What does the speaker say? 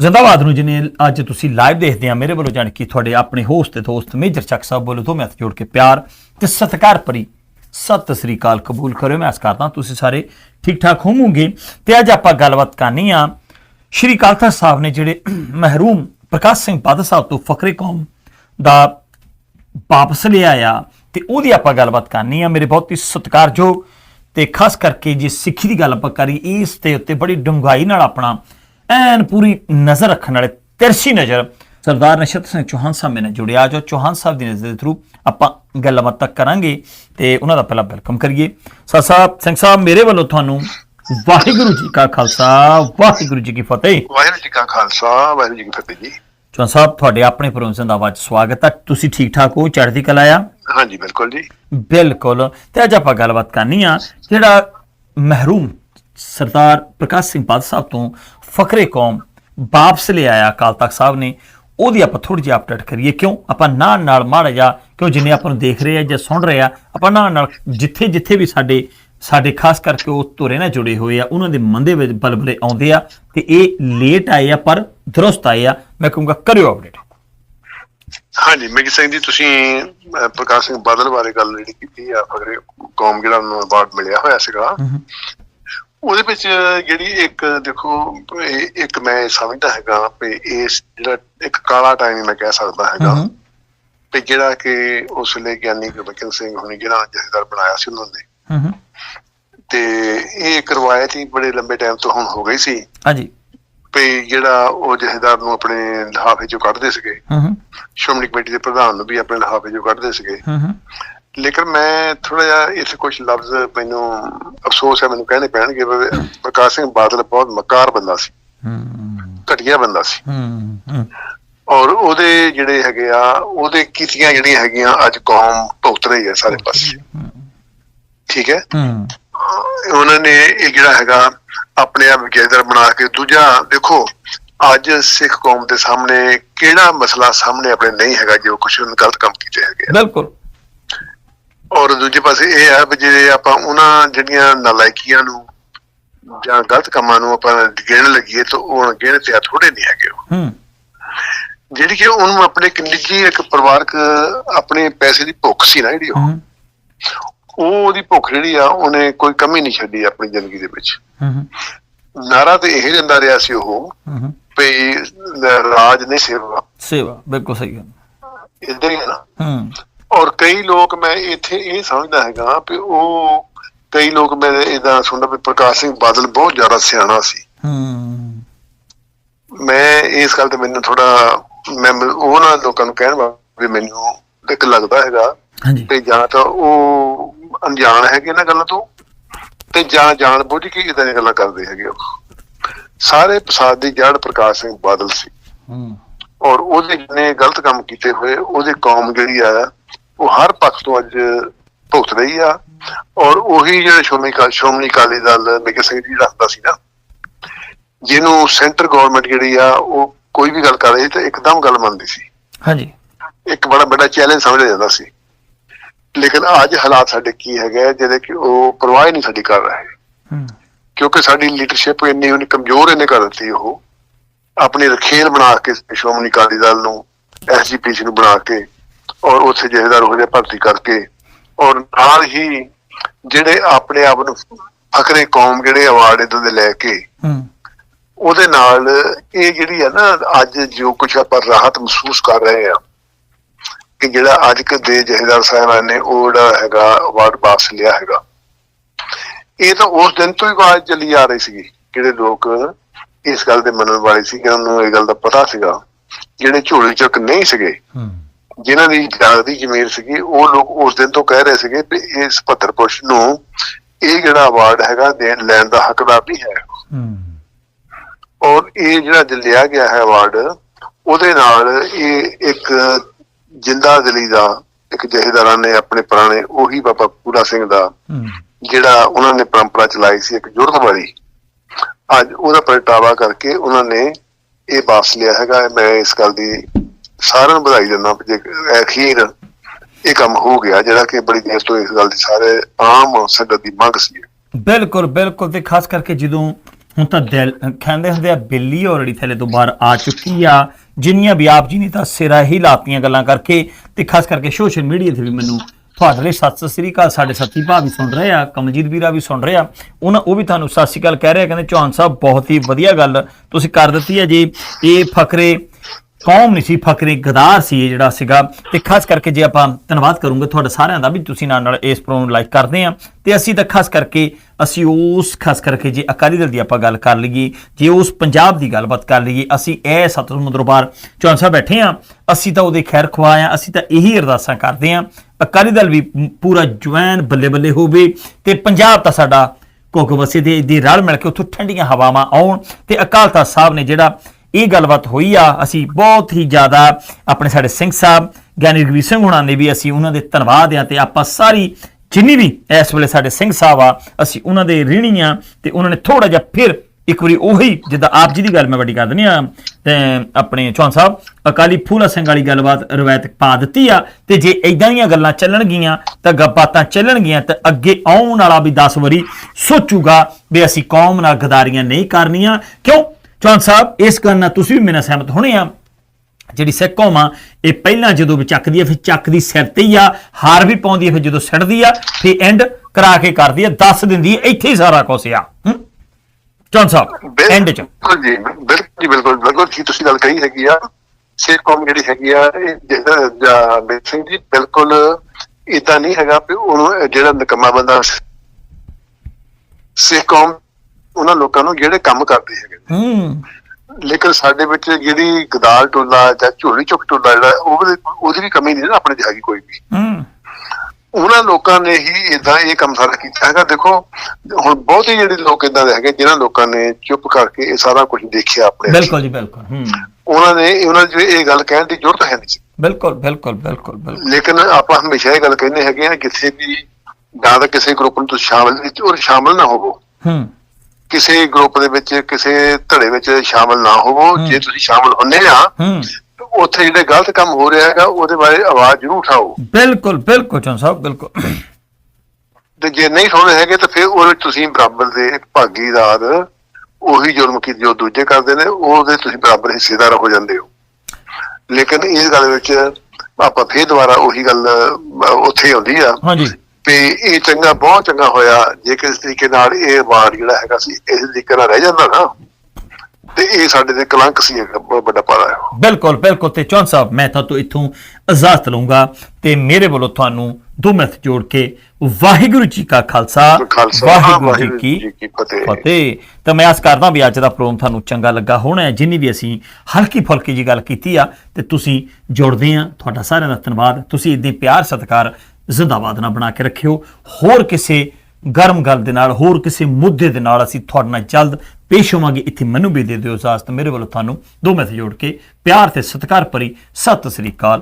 ਜ਼ਿੰਦਾਬਾਦ ਨੂੰ ਜਿਹਨੇ ਅੱਜ ਤੁਸੀਂ ਲਾਈਵ ਦੇਖਦੇ ਆ, ਮੇਰੇ ਵੱਲੋਂ ਜਾਣ ਕਿ ਤੁਹਾਡੇ ਆਪਣੇ ਹੋਸਟ ਤੇ ਦੋਸਤ ਮੇਜਰ ਚੱਕ ਸਾਹਿਬ ਵੱਲੋਂ ਤੋਂ ਮੈਂ ਹੱਥ ਜੋੜ ਕੇ ਪਿਆਰ ਤੇ ਸਤਿਕਾਰ ਭਰੀ ਸਤਿ ਸ੍ਰੀ ਅਕਾਲ ਕਬੂਲ ਕਰਿਓ। ਮੈਂ ਆਸ ਕਰਦਾ ਤੁਸੀਂ ਸਾਰੇ ਠੀਕ ਠਾਕ ਹੋਵੋਗੇ। ਤੇ ਅੱਜ ਆਪਾਂ ਗੱਲਬਾਤ ਕਰਨੀ ਆ, ਸ਼੍ਰੀ ਅਕਾਲ ਸਾਹਿਬ ਨੇ ਜਿਹੜੇ ਮਹਿਰੂਮ ਪ੍ਰਕਾਸ਼ ਸਿੰਘ ਬਾਦਲ ਸਾਹਿਬ ਤੋਂ ਫਕਰੇ ਕੌਮ ਦਾ ਵਾਪਸ ਲਿਆ ਆ, ਤੇ ਉਹਦੀ ਆਪਾਂ ਗੱਲਬਾਤ ਕਰਨੀ ਆ। ਮੇਰੇ ਬਹੁਤ ਹੀ ਸਤਿਕਾਰਯੋਗ ਤੇ ਖਾਸ ਕਰਕੇ ਜੇ ਸਿੱਖੀ ਦੀ ਗੱਲ ਆਪਾਂ ਕਰੀ ਇਸ ਦੇ ਉੱਤੇ ਬੜੀ ਡੂੰਘਾਈ ਨਾਲ ਆਪਣਾ ਐਨ ਪੂਰੀ ਨਜ਼ਰ ਰੱਖਣ ਵਾਲੇ ਤਿਰਛੀ ਨਜ਼ਰ ਸਰਦਾਰ ਨਸ਼ਤ ਸਿੰਘ ਚੌਹਾਨ ਸਾਹਿਬ ਨਾਲ ਜੁੜਿਆ ਜੋ ਚੌਹਾਨ ਸਾਹਿਬ ਦੀ ਨਜ਼ਰ ਦੇ ਥਰੂ ਆਪਾਂ ਗੱਲਬਾਤ ਤੱਕ ਕਰਾਂਗੇ ਤੇ ਉਹਨਾਂ ਦਾ ਪਹਿਲਾਂ ਵੈਲਕਮ ਕਰੀਏ। ਸਰ ਸਾਹਿਬ ਸਿੰਘ ਸਾਹਿਬ ਮੇਰੇ ਵੱਲੋਂ ਤੁਹਾਨੂੰ ਵਾਹਿਗੁਰੂ ਜੀ ਕਾ ਖਾਲਸਾ ਵਾਹਿਗੁਰੂ ਜੀ ਕੀ ਫਤਿਹ। ਵਾਹਿਗੁਰੂ ਜੀ ਕਾ ਖਾਲਸਾ ਵਾਹਿਗੁਰੂ ਜੀ ਕੀ ਫਤਿਹ ਜੀ। ਚੌਹਾਨ ਸਾਹਿਬ ਤੁਹਾਡੇ ਆਪਣੇ ਪ੍ਰੋਗਰਾਮ ਦਾ ਵਿੱਚ ਸਵਾਗਤ ਹੈ ਤੁਸੀਂ ਠੀਕ ਠਾਕ ਹੋ? ਚੜ੍ਹਦੀ ਕਲਾ ਆ? ਹਾਂਜੀ ਬਿਲਕੁਲ ਜੀ। ਬਿਲਕੁਲ। ਤੇ ਅੱਜ ਆਪਾਂ ਗੱਲਬਾਤ ਕਰਨੀ ਆ ਜਿਹੜਾ ਮਹਿਰੂਮ ਸਰਦਾਰ ਪ੍ਰਕਾਸ਼ ਸਿੰਘ ਬਾਦ ਸਾਹਿਬ ਤੋਂ ਫਕਰੇ ਕੌਮ ਵਾਪਸ ਲਿਆਇਆ ਅਕਾਲ ਤਖਤ ਸਾਹਿਬ ਨੇ। ਉਹਦੀ ਆਪਾਂ ਥੋੜੀ ਜਿਹੀ ਅਪਡੇਟ ਕਰੀਏ। ਕਿਉਂ? ਆਪਾਂ ਨਾਲ ਨਾਲ ਮਾੜਾ ਜਾ ਕਿਉਂ ਜਿੰਨੇ ਆਪਾਂ ਨੂੰ ਦੇਖ ਰਹੇ ਆ ਜਾਂ ਸੁਣ ਰਹੇ ਆ ਆਪਾਂ ਨਾਲ ਨਾਲ ਜਿੱਥੇ ਜਿੱਥੇ ਵੀ ਸਾਡੇ ਸਾਡੇ ਖਾਸ ਕਰਕੇ ਉਹ ਧੁਰੇ ਨਾਲ ਜੁੜੇ ਹੋਏ ਆ ਉਹਨਾਂ ਦੇ ਮਨ ਦੇ ਵਿੱਚ ਬਲਬਲੇ ਆਉਂਦੇ ਆ ਤੇ ਇਹ ਲੇਟ ਆਏ ਆ ਪਰ ਦਰੁਸਤ ਆਏ ਆ। ਮੈਂ ਕਹੂੰਗਾ ਕਰਿਓ ਅਪਡੇਟ ਹਾਂਜੀ ਮੇਗੀ ਸਿੰਘ ਜੀ ਤੁਸੀਂ ਪ੍ਰਕਾਸ਼ ਸਿੰਘ ਬਾਦਲ ਬਾਰੇ ਗੱਲ ਜਿਹੜੀ ਕੀਤੀ ਆ ਫਗਰੇ ਕੌਮ ਜਿਹੜਾ ਨੂੰ ਅਵਾਰਡ ਮਿਲਿਆ ਹੋਇਆ ਸੀਗਾ। ਉਹਦੇ ਵਿੱਚ ਜਿਹੜੀ ਇੱਕ ਦੇਖੋ ਇਹ ਇੱਕ ਮੈਂ ਸਮਝਦਾ ਹੈਗਾ ਵੀ ਇਸ ਜਿਹੜਾ ਇੱਕ ਕਾਲਾ ਟਾਈਮ ਮੈਂ ਕਹਿ ਸਕਦਾ ਹੈਗਾ। ਤੇ ਜਿਹੜਾ ਕਿ ਉਸ ਵੇਲੇ ਗਿਆਨੀ ਗੁਰਬਖਸ਼ ਸਿੰਘ ਹੁਣੀ ਜਿਹੜਾ ਜਥੇਦਾਰ ਬਣਾਇਆ ਸੀ ਉਹਨਾਂ ਨੇ। ਤੇ ਇਹ ਇੱਕ ਰਵਾਇਤ ਹੀ ਬੜੇ ਲੰਬੇ ਟਾਈਮ ਤੋਂ ਹੁਣ ਹੋ ਗਈ ਸੀ। ਹਾਂਜੀ। ਵੀ ਜਿਹੜਾ ਉਹ ਜਥੇਦਾਰ ਨੂੰ ਆਪਣੇ ਲਿਹਾਫੇ ਚੋਂ ਕੱਢਦੇ ਸੀਗੇ। ਸ਼੍ਰੋਮਣੀ ਕਮੇਟੀ ਦੇ ਪ੍ਰਧਾਨ ਨੂੰ ਵੀ ਆਪਣੇ ਲਿਹਾਫੇ ਚੋਂ ਕੱਢਦੇ ਸੀਗੇ। ਲੇਕਿਨ ਮੈਂ ਥੋੜਾ ਜਿਹਾ ਇੱਥੇ ਕੁਝ ਲਫ਼ਜ਼ ਮੈਨੂੰ ਅਫਸੋਸ ਹੈ ਮੈਨੂੰ ਕਹਿਣੇ ਪੈਣਗੇ ਪ੍ਰਕਾਸ਼ ਸਿੰਘ ਬਾਦਲ ਬਹੁਤ ਮਕਾਰ ਬੰਦਾ ਸੀ। ਹੂੰ। ਘਟੀਆ ਬੰਦਾ ਸੀ। ਹੂੰ ਔਰ ਉਹਦੇ ਜਿਹੜੇ ਹੈਗੇ ਆ ਉਹਦੇ ਕੀਤੀਆਂ ਜਿਹੜੀਆਂ ਹੈਗੀਆਂ ਅੱਜ ਕੌਮ ਭੁਗਤ ਰਹੀ ਹੈ ਸਾਰੇ ਪਾਸੇ। ਠੀਕ ਹੈ? ਹੂੰ। ਉਹਨਾਂ ਨੇ ਇਹ ਜਿਹੜਾ ਹੈਗਾ ਆਪਣੇ ਆਪ ਗੈਦਰ ਬਣਾ ਕੇ ਦੂਜਾ ਦੇਖੋ ਅੱਜ ਸਿੱਖ ਕੌਮ ਦੇ ਸਾਹਮਣੇ ਕਿਹੜਾ ਮਸਲਾ ਸਾਹਮਣੇ ਆਪਣੇ ਨਹੀਂ ਹੈਗਾ ਜੋ ਕੁਝ ਉਹਨਾਂ ਗਲਤ ਕੰਮ ਕੀਤੇ ਹੈਗੇ। ਬਿਲਕੁਲ। ਔਰ ਦੂਜੇ ਪਾਸੇ ਇਹ ਹੈ ਵੀ ਜੇ ਆਪਾਂ ਉਹਨਾਂ ਜਿਹੜੀਆਂ ਨਲਾਇਕੀਆਂ ਨੂੰ ਜਾਂ ਗਲਤ ਕੰਮਾਂ ਨੂੰ ਆਪਾਂ ਗਿਣ ਲਗੀਏ ਤਾਂ ਉਹ ਗਿਣ ਤੇ ਥੋੜੇ ਨਹੀਂ ਹੈਗੇ। ਹੂੰ। ਜਿਹੜੀ ਕਿ ਉਹਨੂੰ ਆਪਣੇ ਨਿੱਜੀ ਇੱਕ ਪਰਿਵਾਰਕ ਆਪਣੇ ਪੈਸੇ ਦੀ ਭੁੱਖ ਸੀ ਨਾ ਜਿਹੜੀ ਉਹ। ਉਹਦੀ ਭੁੱਖ ਜਿਹੜੀ ਆ ਉਹਨੇ ਕੋਈ ਕਮੀ ਨਹੀਂ ਛੱਡੀ ਆਪਣੀ ਜ਼ਿੰਦਗੀ ਦੇ ਵਿੱਚ। ਹੂੰ ਨਾਰਾ ਤੇ ਇਹ ਦਿੰਦਾ ਰਿਹਾ ਸੀ ਉਹ ਹੂੰ ਵੀ ਰਾਜ ਨਹੀਂ ਸੇਵਾ। ਸੇਵਾ ਬਿਲਕੁਲ ਸਹੀ ਗੱਲ। ਇਦਾਂ ਹੀ ਹੈ ਨਾ। ਹੂੰ। ਔਰ ਕਈ ਲੋਕ ਮੈਂ ਇੱਥੇ ਇਹ ਸਮਝਦਾ ਹੈਗਾ ਵੀ ਉਹ ਕਈ ਲੋਕ ਮੈਂ ਇਦਾਂ ਸੁਣਦਾ ਵੀ ਪ੍ਰਕਾਸ਼ ਸਿੰਘ ਬਾਦਲ ਬਹੁਤ ਜ਼ਿਆਦਾ ਸਿਆਣਾ ਸੀ। ਹੂੰ। ਮੈਂ ਇਸ ਗੱਲ ਤੇ ਮੈਨੂੰ ਥੋੜਾ ਮੈਂ ਉਹਨਾਂ ਲੋਕਾਂ ਨੂੰ ਕਹਿਣ ਵਾ ਮੈਨੂੰ ਇੱਕ ਲੱਗਦਾ ਹੈਗਾ ਤੇ ਜਾਂ ਤਾਂ ਉਹ ਅਣਜਾਣ ਹੈਗੇ ਇਹਨਾਂ ਗੱਲਾਂ ਤੋਂ ਤੇ ਜਾਂ ਜਾਣ ਬੁੱਝ ਕੇ ਇਦਾਂ ਦੀਆਂ ਗੱਲਾਂ ਕਰਦੇ ਹੈਗੇ ਉਹ। ਸਾਰੇ ਫਸਾਦ ਦੀ ਜੜ ਪ੍ਰਕਾਸ਼ ਸਿੰਘ ਬਾਦਲ ਸੀ। ਹੂੰ। ਔਰ ਉਹਦੇ ਜਿਹਨੇ ਗਲਤ ਕੰਮ ਕੀਤੇ ਹੋਏ ਉਹਦੇ ਕੌਮ ਜਿਹੜੀ ਆ ਉਹ ਹਰ ਪੱਖ ਤੋਂ ਅੱਜ ਭੁਗਤ ਰਹੀ ਆ। ਔਰ ਉਹੀ ਜਿਹੜੇ ਸ਼੍ਰੋਮਣੀ ਸ਼੍ਰੋਮਣੀ ਅਕਾਲੀ ਦਲ ਮੇਕੇ ਸਿੰਘ ਜੀ ਰੱਖਦਾ ਸੀ ਨਾ ਜਿਹਨੂੰ ਸੈਂਟਰ ਗਵਰਨਮੈਂਟ ਜਿਹੜੀ ਆ ਉਹ ਕੋਈ ਵੀ ਗੱਲ ਕਰ ਰਹੀ ਤਾਂ ਇੱਕਦਮ ਗੱਲ ਮੰਨਦੀ ਸੀ। ਹਾਂਜੀ। ਇੱਕ ਬੜਾ ਵੱਡਾ ਚੈਲੰਜ ਸਮਝਿਆ ਜਾਂਦਾ ਸੀ। ਲੇਕਿਨ ਅੱਜ ਹਾਲਾਤ ਸਾਡੇ ਕੀ ਹੈਗੇ ਆ ਜਿਹਦੇ ਕਿ ਉਹ ਪਰਵਾਹ ਹੀ ਨਹੀਂ ਸਾਡੀ ਕਰ ਰਹੇ। ਹੂੰ। ਕਿਉਂਕਿ ਸਾਡੀ ਲੀਡਰਸ਼ਿਪ ਇੰਨੀ ਉਹਨੇ ਕਮਜ਼ੋਰ ਇਹਨੇ ਕਰ ਦਿੱਤੀ ਉਹ। ਆਪਣੀ ਰਖੇਲ ਬਣਾ ਕੇ ਸ਼੍ਰੋਮਣੀ ਅਕਾਲੀ ਦਲ ਨੂੰ ਐਸਜੀਪੀਸੀ ਨੂੰ ਬਣਾ ਕੇ ਔਰ ਉੱਥੇ ਜਥੇਦਾਰ ਹੋ ਭਰਤੀ ਕਰਕੇ ਔਰ ਨਾਲ ਹੀ ਜਿਹੜੇ ਆਪਣੇ ਆਪ ਨੂੰ ਫਕਰੇ ਕੌਮ ਜਿਹੜੇ ਅਵਾਰਡ ਇਦਾਂ ਦੇ ਲੈ ਕੇ ਹੂੰ। ਉਹਦੇ ਨਾਲ ਇਹ ਜਿਹੜੀ ਹੈ ਨਾ ਅੱਜ ਜੋ ਕੁਝ ਆਪਾਂ ਰਾਹਤ ਮਹਿਸੂਸ ਕਰ ਰਹੇ ਆ ਕਿ ਜਿਹੜਾ ਅੱਜ ਕ ਦੇ ਜਹੇਦਾਰ ਸਾਹਿਬਾਨ ਨੇ ਉਹ ਜਿਹੜਾ ਹੈਗਾ ਅਵਾਰਡ ਵਾਪਸ ਲਿਆ ਹੈਗਾ। ਇਹ ਤਾਂ ਉਸ ਦਿਨ ਤੋਂ ਹੀ ਆਵਾਜ਼ ਚੱਲੀ ਆ ਰਹੀ ਸੀਗੀ ਜਿਹੜੇ ਲੋਕ ਇਸ ਗੱਲ ਦੇ ਮੰਨਣ ਵਾਲੇ ਸੀ ਕਿ ਉਹਨਾਂ ਨੂੰ ਇਹ ਗੱਲ ਦਾ ਪਤਾ ਸੀਗਾ ਜਿਹੜੇ ਝੋਲੇ ਚੱਕ ਨਹੀਂ ਸੀਗੇ। ਹੂੰ। ਜਿਨ੍ਹਾਂ ਦੀ ਜਾਗਦੀ ਜ਼ਮੀਰ ਸੀਗੀ ਉਹ ਲੋਕ ਉਸ ਦਿਨ ਤੋਂ ਕਹਿ ਰਹੇ ਸੀਗੇ ਵੀ ਇਸ ਭੱਤਰ ਪੁਰਸ਼ ਨੂੰ ਇਹ ਜਿਹੜਾ ਅਵਾਰਡ ਹੈਗਾ ਦੇਣ ਲੈਣ ਦਾ ਹੱਕਦਾਰ ਨਹੀਂ ਹੈ। ਔਰ ਇਹ ਜਿਹੜਾ ਲਿਆ ਗਿਆ ਹੈ ਅਵਾਰਡ ਉਹਦੇ ਨਾਲ ਇਹ ਇੱਕ ਜਿੰਦਾ ਦਿਲੀ ਦਾ ਇੱਕ ਜਹੇਦਾਰਾਂ ਨੇ ਆਪਣੇ ਪੁਰਾਣੇ ਉਹੀ ਬਾਬਾ ਪੂਰਾ ਸਿੰਘ ਦਾ ਜਿਹੜਾ ਉਹਨਾਂ ਨੇ ਪਰੰਪਰਾ ਚਲਾਈ ਸੀ ਇੱਕ ਜੁਰਤ ਵਾਲੀ ਅੱਜ ਉਹਦਾ ਪ੍ਰਗਟਾਵਾ ਕਰਕੇ ਉਹਨਾਂ ਨੇ ਇਹ ਵਾਪਸ ਲਿਆ ਹੈਗਾ। ਮੈਂ ਇਸ ਗੱਲ ਦੀ ਸਾਰਿਆਂ ਨੂੰ ਵਧਾਈ ਦਿੰਦਾ ਜੇ ਅਖੀਰ ਇਹ ਕੰਮ ਹੋ ਗਿਆ, ਜਿਹੜਾ ਕਿ ਬੜੀ ਦੇਰ ਤੋਂ ਇਸ ਗੱਲ ਦੀ ਸਾਰੇ ਆਮ ਸੰਗਤ ਦੀ ਮੰਗ ਸੀ। ਬਿਲਕੁਲ ਬਿਲਕੁਲ ਤੇ ਖਾਸ ਕਰਕੇ ਜਦੋਂ ਹੁਣ ਤਾਂ ਦਿਲ ਕਹਿੰਦੇ ਹੁੰਦੇ ਆ, ਬਿੱਲੀ ਔਰੜੀ ਥੱਲੇ ਤੋਂ ਬਾਹਰ ਆ ਚੁੱਕੀ ਆ, ਜਿੰਨੀਆਂ ਵੀ ਆਪ ਜੀ ਨੇ ਤਾਂ ਸਿਰਾ ਹੀ ਲਾਤੀਆਂ ਗੱਲਾਂ ਕਰਕੇ ਤੇ ਖਾਸ ਕਰਕੇ ਸੋਸ਼ਲ ਮੀਡੀਆ ਤੇ ਵੀ ਮੈਨੂੰ ਤੁਹਾਡੇ ਲਈ ਸਤਿ ਸ੍ਰੀ ਅਕਾਲ, ਸਾਡੇ ਸਾਥੀ ਭਾ ਵੀ ਸੁਣ ਰਹੇ ਆ, ਕਮਲਜੀਤ ਵੀਰਾ ਵੀ ਸੁਣ ਰਹੇ ਆ ਉਹਨਾਂ ਉਹ ਵੀ ਤੁਹਾਨੂੰ ਸਤਿ ਸ੍ਰੀ ਅਕਾਲ ਕਹਿ ਰਹੇ ਆ ਕਹਿੰਦੇ ਚੌਹਾਨ ਸਾਹਿਬ ਬਹੁਤ ਹੀ ਵਧੀਆ ਗੱਲ ਤੁਸੀਂ ਕਰ ਦਿੱਤੀ ਹੈ ਜੀ, ਇਹ ਫਕਰੇ ਕੌਮ ਨਹੀਂ ਸੀ, ਫਕਰੇ ਗਦਾਰ ਸੀ ਇਹ ਜਿਹੜਾ ਸੀਗਾ। ਤੇ ਖਾਸ ਕਰਕੇ ਜੇ ਆਪਾਂ ਧੰਨਵਾਦ ਕਰੂੰਗੇ ਤੁਹਾਡਾ ਸਾਰਿਆਂ ਦਾ ਵੀ ਤੁਸੀਂ ਨਾਲ ਨਾਲ ਇਸ ਪ੍ਰੋਗਰਾਮ ਨੂੰ ਲਾਈਕ ਕਰਦੇ ਆ। ਤੇ ਅਸੀਂ ਤਾਂ ਖਾਸ ਕਰਕੇ, ਅਸੀਂ ਉਸ ਖਾਸ ਕਰਕੇ ਜੇ ਅਕਾਲੀ ਦਲ ਦੀ ਆਪਾਂ ਗੱਲ ਕਰ ਲਈਏ, ਜੇ ਉਸ ਪੰਜਾਬ ਦੀ ਗੱਲਬਾਤ ਕਰ ਲਈਏ, ਅਸੀਂ ਇਹ ਸਤਿ ਸਮੁੰਦਰ ਪਾਰ ਚੌਹਾਨ ਸਾਹਿਬ ਬੈਠੇ ਆ, ਅਸੀਂ ਤਾਂ ਉਹਦੇ ਖੈਰ ਖਵਾ ਆ, ਅਸੀਂ ਤਾਂ ਇਹੀ ਅਰਦਾਸਾਂ ਕਰਦੇ ਆ। ਅਕਾਲੀ ਦਲ ਵੀ ਪੂਰਾ ਜਵੈਨ ਬੱਲੇ ਬੱਲੇ ਹੋਵੇ ਤੇ ਪੰਜਾਬ ਤਾਂ ਸਾਡਾ ਕੋਕ ਵਸੇ ਦੇ, ਦੀ ਰਲ ਮਿਲ ਕੇ ਉੱਥੋਂ ਠੰਡੀਆਂ ਹਵਾਵਾਂ ਆਉਣ। ਤੇ ਅਕਾਲ ਤਖਤ ਸਾਹਿਬ ਨੇ ਜਿਹੜਾ ਇਹ ਗੱਲਬਾਤ ਹੋਈ ਆ। ਅਸੀਂ ਬਹੁਤ ਹੀ ਜ਼ਿਆਦਾ ਆਪਣੇ ਸਾਡੇ ਸਿੰਘ ਸਾਹਿਬ, ਗਿਆਨੀ ਰਘਵੀਰ ਸਿੰਘ ਹੁਣਾਂ ਨੇ ਵੀ ਅਸੀਂ ਉਹਨਾਂ ਦੇ ਧੰਨਵਾਦ ਆ ਤੇ ਆਪਾਂ ਸਾਰੀ ਜਿੰਨੀ ਵੀ ਇਸ ਵੇਲੇ ਸਾਡੇ ਸਿੰਘ ਸਾਹਿਬ ਆ, ਅਸੀਂ ਉਹਨਾਂ ਦੇ ਰੀਣੀ ਆ ਤੇ ਉਹਨਾਂ ਨੇ ਥੋੜਾ ਜਿਹਾ ਫਿਰ ਇੱਕ ਵਾਰੀ ਉਹੀ ਜਿੱਦਾਂ ਆਪ ਜੀ ਦੀ ਗੱਲ ਮੈਂ ਵੱਡੀ ਕਰ ਦਿੰਦੀ ਆ, ਤੇ ਆਪਣੇ ਚੌਹਾਨ ਸਾਹਿਬ, ਅਕਾਲੀ ਫੂਲਾ ਸਿੰਘ ਵਾਲੀ ਗੱਲਬਾਤ ਰਵਾਇਤ ਪਾ ਦਿੱਤੀ ਆ ਤੇ ਜੇ ਇਦਾਂ ਦੀਆਂ ਗੱਲਾਂ ਚੱਲਣਗੀਆਂ ਤਾਂ ਗੱਬਾਤਾਂ ਚੱਲਣਗੀਆਂ ਤਾਂ ਅੱਗੇ ਆਉਣ ਵਾਲਾ ਵੀ 10 ਵਾਰੀ ਸੋਚੂਗਾ ਵੀ ਅਸੀਂ ਕੌਮ ਨਾਲ ਗਦਾਰੀਆਂ ਨਹੀਂ ਕਰਨੀਆਂ। ਕਿਉਂ? ਚੌਹਾਨ ਸਾਹਿਬ, ਇਸ ਗੱਲ ਨਾਲ ਤੁਸੀਂ ਵੀ ਮੇਰੇ ਨਾਲ ਸਹਿਮਤ ਹੋਣੇ ਆ। ਜਿਹੜੀ ਸਿੱਖ ਕੌਮ ਆ, ਇਹ ਪਹਿਲਾਂ ਜਦੋਂ ਵੀ ਚੱਕਦੀ ਆ, ਫਿਰ ਚੱਕਦੀ ਸਿਰ ਤੇ ਹੀ ਆ। ਹਾਰ ਵੀ ਪਾਉਂਦੀ ਆ, ਫਿਰ ਜਦੋਂ ਛੱਡਦੀ ਆ, ਫਿਰ ਐਂਡ ਕਰਾ ਕੇ ਕਰਦੀ ਆ, ਦੱਸ ਦਿੰਦੀ ਆ, ਇੱਥੇ ਹੀ ਸਾਰਾ ਕੁਝ ਆ। ਹੂੰ? ਸਾਹਿਬ ਐਂਡ ਚ। ਬਿਲਕੁਲ ਜੀ ਬਿਲਕੁਲ ਜੀ, ਬਿਲਕੁਲ। ਬਿਲਕੁਲ ਠੀਕ ਤੁਸੀਂ ਗੱਲ ਕਹੀ ਹੈਗੀ ਆ। ਸਿੱਖ ਕੌਮ ਜਿਹੜੀ ਹੈਗੀ ਆ, ਇਹ ਜਿਹੜਾ ਸਿੰਘ ਜੀ, ਬਿਲਕੁਲ ਇਦਾਂ ਨਹੀਂ ਹੈਗਾ ਵੀ ਉਹਨੂੰ ਜਿਹੜਾ ਨਕਮਾ ਬੰਦਾ ਸਿੱਖ ਕੌਮ ਉਹਨਾਂ ਲੋਕਾਂ ਨੂੰ ਜਿਹੜੇ ਕੰਮ ਕਰਦੇ ਹੈਗੇ। ਨੇ। ਹੂੰ। ਲੇਕਿਨ ਸਾਡੇ ਵਿੱਚ ਜਿਹੜੀ ਗਦਾਲ ਟੋਲਾ ਜਾਂ ਝੋਲੀ ਚੁੱਕ ਟੋਲਾ ਜਿਹੜਾ ਉਹਦੇ ਉਹਦੀ ਵੀ ਕਮੀ ਨਹੀਂ ਨਾ ਆਪਣੇ 'ਚ ਹੈਗੀ ਕੋਈ ਵੀ। ਹੂੰ। ਉਹਨਾਂ ਲੋਕਾਂ ਨੇ ਹੀ ਇਦਾਂ ਇਹ ਕੰਮ ਸਾਰਾ ਕੀਤਾ ਹੈਗਾ। ਦੇਖੋ ਹੁਣ ਬਹੁਤੇ ਜਿਹੜੇ ਲੋਕ ਇਦਾਂ ਦੇ ਹੈਗੇ ਜਿਨ੍ਹਾਂ ਲੋਕਾਂ ਨੇ ਚੁੱਪ ਕਰਕੇ ਇਹ ਸਾਰਾ ਕੁਝ ਦੇਖਿਆ ਆਪਣੇ। ਬਿਲਕੁਲ ਜੀ ਬਿਲਕੁਲ ਹੂੰ। ਉਹਨਾਂ ਨੇ ਉਹਨਾਂ ਨੂੰ ਇਹ ਗੱਲ ਕਹਿਣ ਦੀ ਜ਼ਰੂਰਤ ਹੈ ਨਹੀਂ ਬਿਲਕੁਲ ਬਿਲਕੁਲ ਬਿਲਕੁਲ ਬਿਲਕੁਲ। ਲੇਕਿਨ ਆਪਾਂ ਹਮੇਸ਼ਾ ਇਹ ਗੱਲ ਕਹਿੰਦੇ ਹੈਗੇ ਆ ਕਿਸੇ ਵੀ ਜਾਂ ਤਾਂ ਕਿਸੇ ਗਰੁੱਪ ਨੂੰ ਤੁਸੀਂ ਸ਼ਾਮਲ ਵਿੱਚ ਔਰ ਸ਼ਾਮਲ ਨਾ ਹੋਵੋ। ਹੂੰ। ਕਿਸੇ ਗਰੁੱਪ ਦੇ ਵਿੱਚ ਕਿਸੇ ਧੜੇ ਵਿੱਚ ਸ਼ਾਮਲ ਨਾ ਹੋਵੋ। ਜੇ ਤੁਸੀਂ ਸ਼ਾਮਲ ਹੁੰਨੇ ਆ ਉੱਥੇ ਜਿਹੜੇ ਗਲਤ ਕੰਮ ਹੋ ਰਿਹਾ ਹੈਗਾ ਉਹਦੇ ਬਾਰੇ ਆਵਾਜ਼ ਜ਼ਰੂਰ ਉਠਾਓ। ਬਿਲਕੁਲ ਬਿਲਕੁਲ ਚੌਹਾਨ ਸਾਹਿਬ ਬਿਲਕੁਲ। ਤੇ ਜੇ ਨਹੀਂ ਸੁਣਦੇ ਹੈਗੇ ਤਾਂ ਫਿਰ ਉਹਦੇ ਤੁਸੀਂ ਬਰਾਬਰ ਦੇ ਭਾਗੀਦਾਰ ਉਹੀ ਜੁਰਮ ਕੀ ਜੋ ਦੂਜੇ ਕਰਦੇ ਨੇ ਉਹਦੇ ਤੁਸੀਂ ਬਰਾਬਰ ਹਿੱਸੇਦਾਰ ਹੋ ਜਾਂਦੇ ਹੋ। ਲੇਕਿਨ ਇਸ ਗੱਲ ਵਿੱਚ ਆਪਾਂ ਫੇਰ ਦੁਬਾਰਾ ਉਹੀ ਗੱਲ ਉੱਥੇ ਆਉਂਦੀ ਆ। ਹਾਂਜੀ। ਤੇ ਇਹ ਚੰਗਾ ਬਹੁਤ ਚੰਗਾ ਹੋਇਆ। ਜੇ ਕਿਸ ਤਰੀਕੇ ਨਾਲ ਇਹ ਵਾਰ ਜਿਹੜਾ ਹੈਗਾ ਸੀ ਇਸ ਤਰੀਕੇ ਨਾਲ ਰਹਿ ਜਾਂਦਾ ਨਾ ਤੇ ਇਹ ਸਾਡੇ ਤੇ ਕਲੰਕ ਸੀ ਵੱਡਾ ਹੈ। ਬਿਲਕੁਲ ਬਿਲਕੁਲ। ਤੇ ਚੌਹਾਨ ਸਾਹਿਬ ਮੈਂ ਤਾਂ ਤੋਂ ਇੱਥੋਂ ਇਜਾਜ਼ਤ ਲਵਾਂਗਾ ਤੇ ਮੇਰੇ ਵੱਲੋਂ ਤੁਹਾਨੂੰ ਦੋ ਮਿੰਟ ਜੋੜ ਕੇ ਵਾਹਿਗੁਰੂ ਜੀ ਕਾ ਖਾਲਸਾ ਵਾਹਿਗੁਰੂ ਜੀ ਕੀ ਫਤਿਹ। ਫਤਿਹ। ਤਾਂ ਮੈਂ ਆਸ ਕਰਦਾ ਵੀ ਅੱਜ ਦਾ ਪ੍ਰੋਗਰਾਮ ਤੁਹਾਨੂੰ ਚੰਗਾ ਲੱਗਾ ਹੋਣਾ ਜਿੰਨੀ ਵੀ ਅਸੀਂ ਹਲਕੀ ਫੁਲਕੀ ਜੀ ਗੱਲ ਕੀਤੀ ਆ ਤੇ ਤੁਸੀਂ ਜੁੜਦੇ ਆ। ਤੁਹਾਡਾ ਸਾਰਿਆਂ ਦਾ ਧੰਨਵਾਦ। ਤੁਸੀਂ ਇਦਾਂ ਪਿਆਰ ਸਤਿਕਾਰ ਜ਼ਿੰਦਾਬਾਦ ਨਾਲ ਬਣਾ ਕੇ ਰੱਖਿਓ। ਹੋਰ ਕਿਸੇ ਗਰਮ ਗੱਲ ਦੇ ਨਾਲ, ਹੋਰ ਕਿਸੇ ਮੁੱਦੇ ਦੇ ਨਾਲ ਅਸੀਂ ਤੁਹਾਡੇ ਨਾਲ ਜਲਦ ਪੇਸ਼ ਹੋਵਾਂਗੇ। ਇੱਥੇ ਮੈਨੂੰ ਵੀ ਦੇ ਦਿਓ ਇਜਾਜ਼ਤ। ਮੇਰੇ ਵੱਲੋਂ ਤੁਹਾਨੂੰ ਦੋ ਮਿੰਟ ਜੋੜ ਕੇ ਪਿਆਰ ਤੇ ਸਤਿਕਾਰ ਭਰੀ ਸਤਿ ਸ੍ਰੀ ਅਕਾਲ।